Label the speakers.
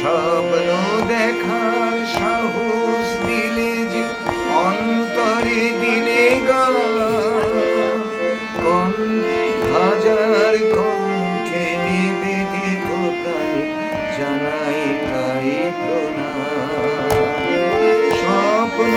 Speaker 1: স্বপ্ন দেখার সাহস দিলে যে অন্তরে দিলে গান হাজার কণ্ঠে নিবেদিত প্রাণী জানাই তাই প্রণাম। স্বপ্ন